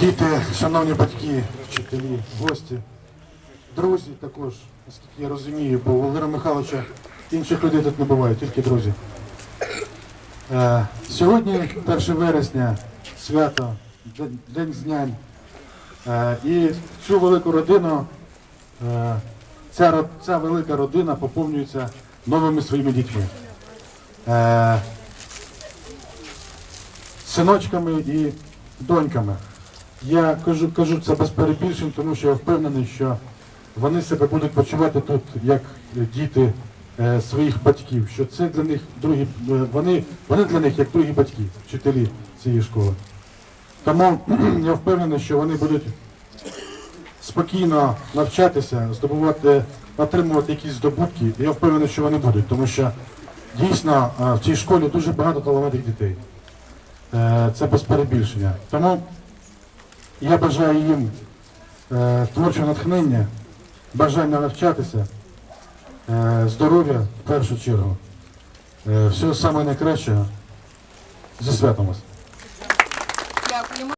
Діти, шановні батьки, вчителі, гості, друзі також, наскільки я розумію, бо Володимира Михайловича інших людей тут не буває, тільки друзі. Е, сьогодні 1 вересня, свято, День- знань. Е, і цю велику родину, е, ця, ця велика родина поповнюється новими своїми дітьми. Синочками і доньками. Я кажу, кажу це без перебільшень, тому що я впевнений, що вони себе будуть почувати тут як діти е, своїх батьків, що це для них другі, е, вони, вони для них як другі батьки, вчителі цієї школи. Тому я впевнений, що вони будуть спокійно навчатися, здобувати, отримувати якісь здобутки. Я впевнений, що вони будуть, тому що дійсно е, в цій школі дуже багато талановитих дітей. Е, Це без перебільшення. Тому я бажаю їм е, творчого натхнення, бажання навчатися, е, здоров'я в першу чергу. Е, всього самого найкращого. Зі святом вас.